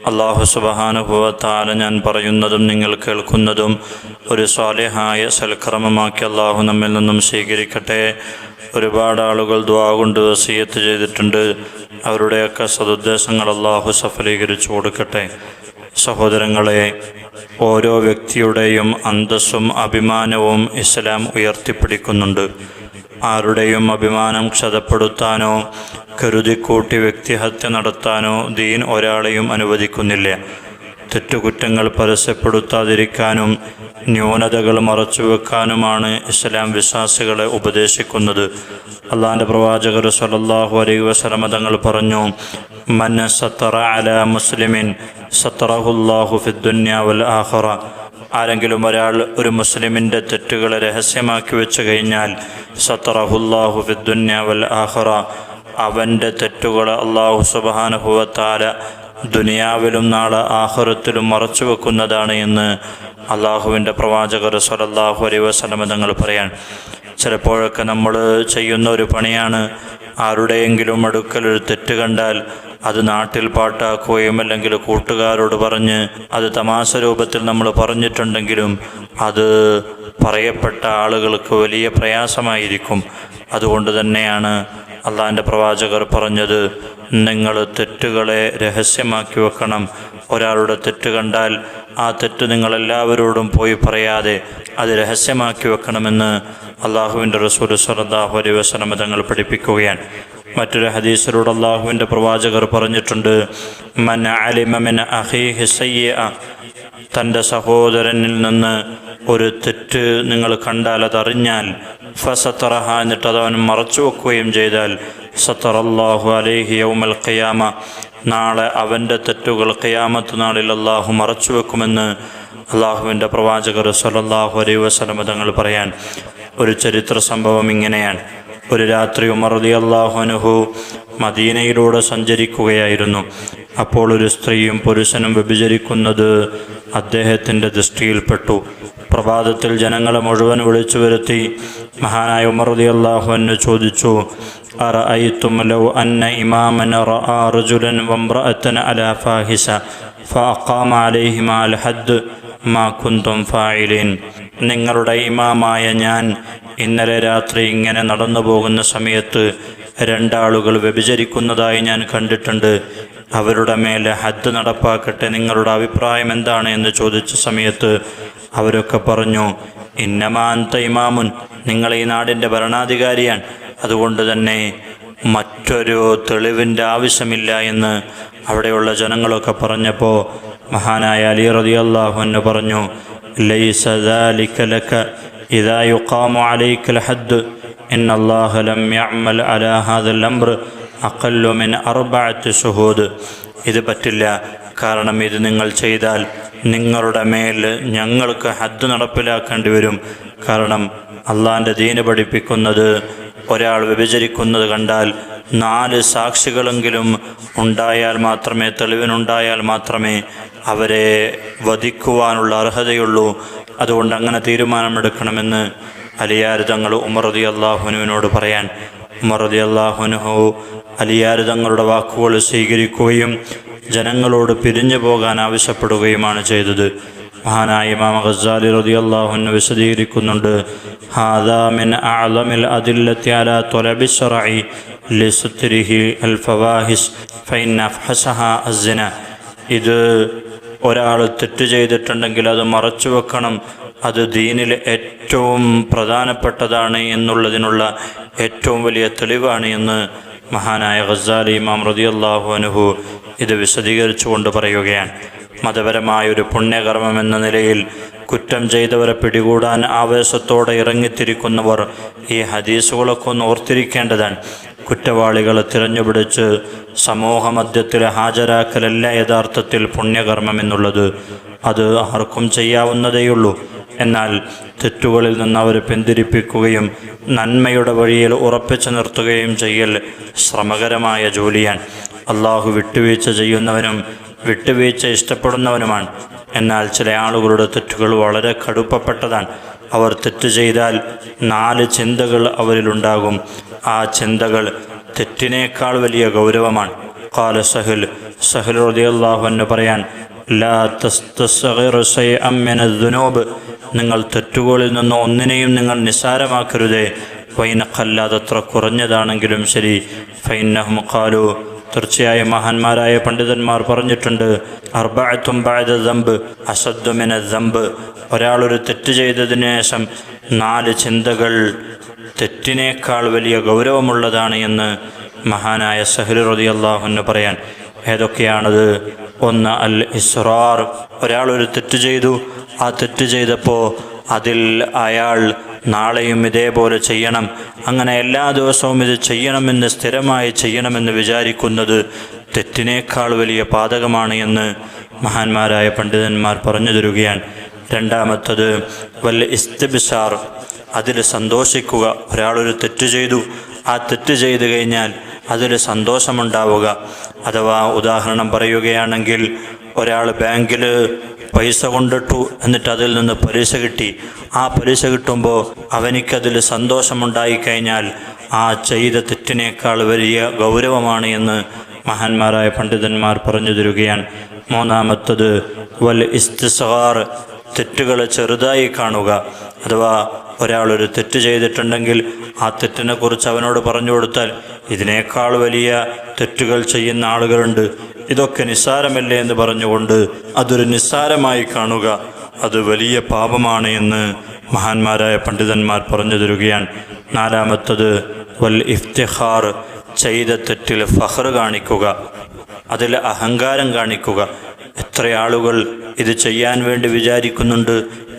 അള്ളാഹു സുബഹാനുഭവത്താല ഞാൻ പറയുന്നതും നിങ്ങൾ കേൾക്കുന്നതും ഒരു സ്വാലിഹായ സൽക്രമമാക്കി അള്ളാഹു നമ്മിൽ നിന്നും സ്വീകരിക്കട്ടെ. ഒരുപാട് ആളുകൾ ദ്വാ കൊണ്ട് വസീയത്ത് ചെയ്തിട്ടുണ്ട്. അവരുടെയൊക്കെ സതുദ്ദേശങ്ങൾ അള്ളാഹു സഫലീകരിച്ചു കൊടുക്കട്ടെ. സഹോദരങ്ങളെ ഓരോ വ്യക്തിയുടെയും അന്തസ്സും അഭിമാനവും ഇസ്ലാം ഉയർത്തിപ്പിടിക്കുന്നുണ്ട്. ആരുടെയും അഭിമാനം ക്ഷതപ്പെടുത്താനോ കരുതിക്കൂട്ടി വ്യക്തിഹത്യ നടത്താനോ ദീൻ ഒരാളെയും അനുവദിക്കുന്നില്ല. തെറ്റുകുറ്റങ്ങൾ പരസ്യപ്പെടുത്താതിരിക്കാനും ന്യൂനതകൾ മറച്ചുവെക്കാനുമാണ് ഇസ്ലാം വിശ്വാസികളെ ഉപദേശിക്കുന്നത്. അള്ളാഹിന്റെ പ്രവാചകർ സലല്ലാഹു അലൈഹി വസലമതങ്ങൾ പറഞ്ഞു മന്ന സത്തറ അല മുസ്ലിമിൻ സത്തറഹുല്ലാഹു ഫിദ്ദുന്യ വൽ ആരെങ്കിലും ഒരാൾ ഒരു മുസ്ലിമിന്റെ തെറ്റുകളെ രഹസ്യമാക്കി വെച്ചു കഴിഞ്ഞാൽ സത്തറഹുല്ലാഹു ഫിദ്ദുന്യ വൽ ആഖിറ. അവന്റെ തെറ്റുകൾ അള്ളാഹു സുബാനുഭവത്താല ദുനിയാവിലും നാളെ ആഹുറത്തിലും മറച്ചു വെക്കുന്നതാണ് എന്ന് അള്ളാഹുവിന്റെ പ്രവാചകർ സലല്ലാഹു അലൈ വസ്ലമ തങ്ങൾ പറയാൻ. ചിലപ്പോഴൊക്കെ നമ്മൾ ചെയ്യുന്ന ഒരു പണിയാണ് ആരുടെയെങ്കിലും അടുക്കൽ ഒരു തെറ്റ് കണ്ടാൽ അത് നാട്ടിൽ പാട്ടാക്കുകയും അല്ലെങ്കിൽ കൂട്ടുകാരോട് പറഞ്ഞ് അത് തമാശ രൂപത്തിൽ നമ്മൾ പറഞ്ഞിട്ടുണ്ടെങ്കിലും അത് പറയപ്പെട്ട ആളുകൾക്ക് വലിയ പ്രയാസമായിരിക്കും. അതുകൊണ്ട് തന്നെയാണ് അള്ളാഹിന്റെ പ്രവാചകർ പറഞ്ഞത് നിങ്ങൾ തെറ്റുകളെ രഹസ്യമാക്കി വെക്കണം. ഒരാളുടെ തെറ്റ് കണ്ടാൽ ആ തെറ്റ് നിങ്ങൾ എല്ലാവരോടും പോയി പറയാതെ അത് രഹസ്യമാക്കി വെക്കണമെന്ന് അള്ളാഹുവിന്റെ റസൂൽ സലല്ലാഹു അലൈ വസ്ലമ തങ്ങൾ പഠിപ്പിക്കുകയാണ്. മറ്റൊരു ഹദീസിലൂടെ അള്ളാഹുവിന്റെ പ്രവാചകർ പറഞ്ഞിട്ടുണ്ട് മൻ അലിമമിൻ അഹീഹി സയ്യ തന്റെ സഹോദരനിൽ നിന്ന് ഒരു തെറ്റ് നിങ്ങൾ കണ്ടാൽ അതറിഞ്ഞാൽ ഫസത്തറഹ എന്നിട്ട് അത് അവൻ മറച്ചു വെക്കുകയും ചെയ്താൽ സത്തറല്ലാഹു അലേഹി യൗമൽ ഖിയാമ നാളെ അവന്റെ തെറ്റുകൾ ഖിയാമത്ത് നാളിൽ അള്ളാഹു മറച്ചു വെക്കുമെന്ന് അള്ളാഹുവിന്റെ പ്രവാചകർ സലല്ലാഹു അലൈഹി വസല്ലമ തങ്ങൾ പറയാൻ ഒരു ചരിത്ര സംഭവം ഇങ്ങനെയാണ്. ഒരു രാത്രി ഉമർ റളി അള്ളാഹുനുഹു മദീനയിലൂടെ സഞ്ചരിക്കുകയായിരുന്നു അപ്പോൾ ഒരു സ്ത്രീയും പുരുഷനും വ്യഭിചരിക്കുന്നത് അദ്ദേഹത്തിൻ്റെ ദൃഷ്ടിയിൽപ്പെട്ടു പ്രഭാതത്തിൽ ജനങ്ങളെ മുഴുവൻ വിളിച്ചു വരുത്തി മഹാനായ ഉമർ റളി അള്ളാഹുവിന് ചോദിച്ചു أرأيتم لو أن إماما رأى رجلا وامرأة على فاحشة فأقام عليهما الحد ما كنتم فاعلين നിങ്ങളുടെ ഇമാമായ ഞാൻ ഇന്നലെ രാത്രി ഇങ്ങനെ നടന്നു പോകുന്ന സമയത്ത് രണ്ടാളുകൾ വ്യഭിചരിക്കുന്നതായി ഞാൻ കണ്ടിട്ടുണ്ട്. അവരുടെ മേലെ ഹദ് നടപ്പാക്കട്ടെ നിങ്ങളുടെ അഭിപ്രായം എന്താണ് എന്ന് ചോദിച്ച സമയത്ത് അവരൊക്കെ പറഞ്ഞു ഇന്നമാന്ത ഇമാമുൻ നിങ്ങൾ ഈ നാടിന്റെ ഭരണാധികാരിയാണ് അതുകൊണ്ട് തന്നെ മറ്റൊരു തെളിവിന്റെ ആവശ്യമില്ല എന്ന് അവിടെയുള്ള ജനങ്ങളൊക്കെ പറഞ്ഞപ്പോൾ മഹാനായ അലി റതി അള്ളാഹുന്ന് പറഞ്ഞു ലൈസ ذلك لك إذا يقام عليك الحد إن الله لم يعمل على هذا الأمر أقل من أربعة شهود ഇത് പറ്റില്ല കാരണം ഇത് നിങ്ങൾ ചെയ്താൽ നിങ്ങളുടെ മേൽ ഞങ്ങൾക്ക് ഹദ് നടപ്പിലാക്കേണ്ടി വരും കാരണം അള്ളാഹിൻ്റെ ദീന് പഠിപ്പിക്കുന്നത് ഒരാൾ വ്യഭിചരിക്കുന്നത് കണ്ടാൽ നാല് സാക്ഷികളെങ്കിലും ഉണ്ടായാൽ മാത്രമേ തെളിവിനുണ്ടായാൽ മാത്രമേ അവരെ വധിക്കുവാനുള്ള അർഹതയുള്ളൂ. അതുകൊണ്ട് അങ്ങനെ തീരുമാനമെടുക്കണമെന്ന് അലിയാർ തങ്ങൾ ഉമറതി അള്ളാഹുനുവിനോട് പറയാൻ. ഉമറതി അള്ളാഹുനുഹു അലിയാർ തങ്ങളുടെ വാക്കുകൾ സ്വീകരിക്കുകയും ജനങ്ങളോട് പിരിഞ്ഞു പോകാൻ ആവശ്യപ്പെടുകയുമാണ് ചെയ്തത്. മഹാനായ ഇമാം ഖസാലി റളിയല്ലാഹു വിശദീകരിക്കുന്നുണ്ട് ഹാദാ മിൻ അഅലമിൽ അദില്ലത്തി അലാ ത്വലബി ശറഇ ലിസ്തരിഹി അൽ ഫവാഹിസ് ഫൈൻ അഫ്ഹസഹ അസ്സന. ഇത് ഒരാൾ തെറ്റ് ചെയ്തിട്ടുണ്ടെങ്കിൽ അത് മറച്ചു വെക്കണം. അത് ദീനിൽ ഏറ്റവും പ്രധാനപ്പെട്ടതാണ് എന്നുള്ളതിനുള്ള ഏറ്റവും വലിയ തെളിവാണ് എന്ന് മഹാനായ ഖസാലി ഇമാം അള്ളാഹു അനുഹു ഇത് വിശദീകരിച്ചുകൊണ്ട് പറയുകയാണ്. മതപരമായ ഒരു പുണ്യകർമ്മം എന്ന നിലയിൽ കുറ്റം ചെയ്തവരെ പിടികൂടാൻ ആവേശത്തോടെ ഇറങ്ങിത്തിരിക്കുന്നവർ ഈ ഹദീസുകളൊക്കെ ഒന്ന് ഓർത്തിരിക്കേണ്ടതാണ്. കുറ്റവാളികളെ തിരഞ്ഞുപിടിച്ച് സമൂഹമധ്യത്തിൽ ഹാജരാക്കലല്ല യഥാർത്ഥത്തിൽ പുണ്യകർമ്മം എന്നുള്ളത്. അത് ആർക്കും ചെയ്യാവുന്നതേയുള്ളൂ. എന്നാൽ തെറ്റുകളിൽ നിന്ന് അവർ പിന്തിരിപ്പിക്കുകയും നന്മയുടെ വഴിയിൽ ഉറപ്പിച്ചു നിർത്തുകയും ചെയ്യൽ ശ്രമകരമായ ജോലിയാണ്. അള്ളാഹു വിട്ടുവീഴ്ച ചെയ്യുന്നവനും വിട്ടുവീഴ്ച ഇഷ്ടപ്പെടുന്നവനുമാണ്. എന്നാൽ ചില ആളുകളുടെ തെറ്റുകൾ വളരെ കടുപ്പപ്പെട്ടതാണ്. അവർ തെറ്റ് ചെയ്താൽ നാല് ചിന്തകൾ അവരിലുണ്ടാകും. ആ ചിന്തകൾ തെറ്റിനേക്കാൾ വലിയ ഗൗരവമാണ്. കാല സഹൽ സഹൽ റളിയല്ലാഹു അൻഹു പറയാൻ ലാ നിങ്ങൾ തെറ്റുകളിൽ നിന്ന് ഒന്നിനെയും നിങ്ങൾ നിസ്സാരമാക്കരുതേ. വൈനഖല്ലാതത്ര കുറഞ്ഞതാണെങ്കിലും ശരി. ഫൈനഹും ഖാലു തീർച്ചയായും മഹാന്മാരായ പണ്ഡിതന്മാർ പറഞ്ഞിട്ടുണ്ട് അർബഅത്തും ബഅദ ദമ്പ് അസദ്ദുമിന ദമ്പ് ഒരാളൊരു തെറ്റ് ചെയ്തതിനു ശേഷം നാല് ചിന്തകൾ തെറ്റിനേക്കാൾ വലിയ ഗൗരവമുള്ളതാണ് എന്ന് മഹാനായ സഹൽ റളിയല്ലാഹു പറയാൻ ഏതൊക്കെയാണത്? ഒന്ന് അൽ ഇസ്റാർ ഒരാളൊരു ഒരു തെറ്റ് ചെയ്തു ആ തെറ്റ് ചെയ്തപ്പോൾ അതിൽ അയാൾ നാളെയും ഇതേപോലെ ചെയ്യണം. അങ്ങനെ എല്ലാ ദിവസവും ഇത് ചെയ്യണമെന്ന് സ്ഥിരമായി ചെയ്യണമെന്ന് വിചാരിക്കുന്നത് തെറ്റിനേക്കാൾ വലിയ പാതകമാണ് എന്ന് മഹാന്മാരായ പണ്ഡിതന്മാർ പറഞ്ഞു തരികയാണ്. രണ്ടാമത്തത് വല്ല ഇസ്തിബിസാർ അതിൽ സന്തോഷിക്കുക. ഒരാളൊരു തെറ്റ് ചെയ്തു. ആ തെറ്റ് ചെയ്തു കഴിഞ്ഞാൽ അതിൽ സന്തോഷമുണ്ടാവുക. അഥവാ ഉദാഹരണം പറയുകയാണെങ്കിൽ ഒരാൾ ബാങ്കിൽ പൈസ കൊണ്ടിട്ടു എന്നിട്ട് അതിൽ നിന്ന് പലിശ കിട്ടി. ആ പലിശ കിട്ടുമ്പോൾ അവനിക്കതിൽ സന്തോഷമുണ്ടായിക്കഴിഞ്ഞാൽ ആ ചെയ്ത തെറ്റിനേക്കാൾ വലിയ ഗൗരവമാണ് എന്ന് മഹാന്മാരായ പണ്ഡിതന്മാർ പറഞ്ഞു തരികയാണ്. മൂന്നാമത്തത് വൽ ഇസ്തിസാർ തെറ്റുകളെ ചെറുതായി കാണുക. അഥവാ ഒരാളൊരു തെറ്റ് ചെയ്തിട്ടുണ്ടെങ്കിൽ ആ തെറ്റിനെ കുറിച്ച് അവനോട് പറഞ്ഞു കൊടുത്താൽ ഇതിനേക്കാൾ വലിയ തെറ്റുകൾ ചെയ്യുന്ന ആളുകളുണ്ട്. ഇതൊക്കെ നിസ്സാരമല്ലേ എന്ന് പറഞ്ഞുകൊണ്ട് അതൊരു നിസ്സാരമായി കാണുക. അത് വലിയ പാപമാണ് എന്ന് മഹാന്മാരായ പണ്ഡിതന്മാർ പറഞ്ഞു തരികയാണ്. നാലാമത്തത് വൽ ഇഫ്തിഹാർ ചെയ്ത തെറ്റിൽ ഫഹർ കാണിക്കുക. അതിൽ അഹങ്കാരം കാണിക്കുക. എത്ര ആളുകൾ ഇത് ചെയ്യാൻ വേണ്ടി വിചാരിക്കുന്നുണ്ട്?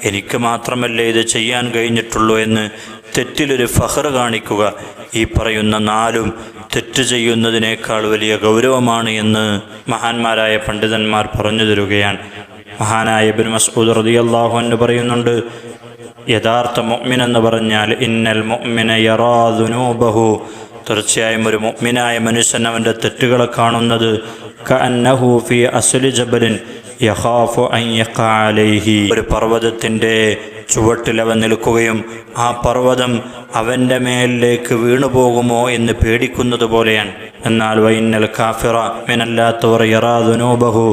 എനിക്ക് മാത്രമല്ലേ ഇത് ചെയ്യാൻ കഴിഞ്ഞിട്ടുള്ളൂ എന്ന് തെറ്റിലൊരു ഫഹർ കാണിക്കുക. ഈ പറയുന്ന നാലും തെറ്റ് ചെയ്യുന്നതിനേക്കാൾ വലിയ ഗൗരവമാണ് എന്ന് മഹാന്മാരായ പണ്ഡിതന്മാർ പറഞ്ഞു തരുകയാണ്. മഹാനായ ബിൻ മസ്ഊദ് റളിയല്ലാഹു എന്ന് പറയുന്നുണ്ട് യഥാർത്ഥ മുഅ്മിൻ എന്ന് പറഞ്ഞാൽ ഇന്നൽ മുഅ്മിന യറാ ദുനൂബഹു. തീർച്ചയായും ഒരു മുഅ്മിനായ മനുഷ്യൻ അവന്റെ തെറ്റുകളെ കാണുന്നത് കഅന്നഹു ഫി അസ്ലി ജബലിൻ യഖാഫു അൻ അലൈഹി. ഒരു പർവതത്തിന്റെ ചുവട്ടിൽ അവൻ നിൽക്കുകയും ആ പർവതം അവന്റെ മേലിലേക്ക് വീണു പോകുമോ എന്ന് പേടിക്കുന്നത് പോലെയാണ്. എന്നാൽ വൈന്നൽ കാഫിറ മിനല്ലാത്തവർ യറാ ദുനൂബഹു.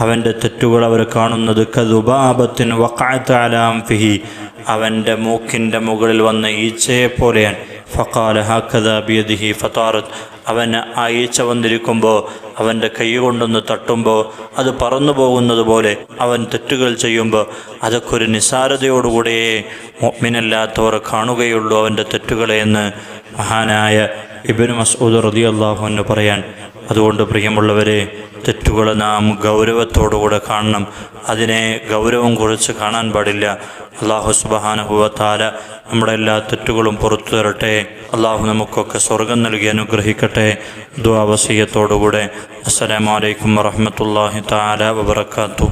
അവന്റെ തെറ്റുകൾ അവർ കാണുന്നത് കതുബാബത്തിന് വക്കാത്താലാം ഫിഹി അവന്റെ മൂക്കിന്റെ മുകളിൽ വന്ന ഈച്ചയെ പോലെയാണ്. ഫക്കാല ഹാക്കദ ബിയദിഹി ഫത്താറത്ത് അവൻ ആ ഈച്ച വന്നിരിക്കുമ്പോൾ അവന്റെ കൈ കൊണ്ടൊന്ന് തട്ടുമ്പോൾ അത് പറന്നു പോകുന്നത് പോലെ അവൻ തെറ്റുകൾ ചെയ്യുമ്പോൾ അതൊക്കെ ഒരു നിസ്സാരതയോടുകൂടിയേ മിനല്ലാത്തവർ കാണുകയുള്ളൂ അവന്റെ തെറ്റുകളെ എന്ന് മഹാനായ ഇബിൻ മസ്ഊദ് റതി അള്ളാഹു പറയാൻ അതുകൊണ്ട് പ്രിയമുള്ളവരെ തെറ്റുകൾ നാം ഗൗരവത്തോടുകൂടെ കാണണം. അതിനെ ഗൗരവം കുറച്ച് കാണാൻ പാടില്ല. അള്ളാഹു സുബഹാനുഭവത്താല നമ്മുടെ എല്ലാ തെറ്റുകളും പുറത്തു തരട്ടെ. അള്ളാഹു നമുക്കൊക്കെ സ്വർഗം നൽകി അനുഗ്രഹിക്കട്ടെ. ദ്വാവസീയത്തോടുകൂടെ അസ്സലാമലൈക്കും വറഹമത്തല്ലാഹി താല വബർക്കാത്തു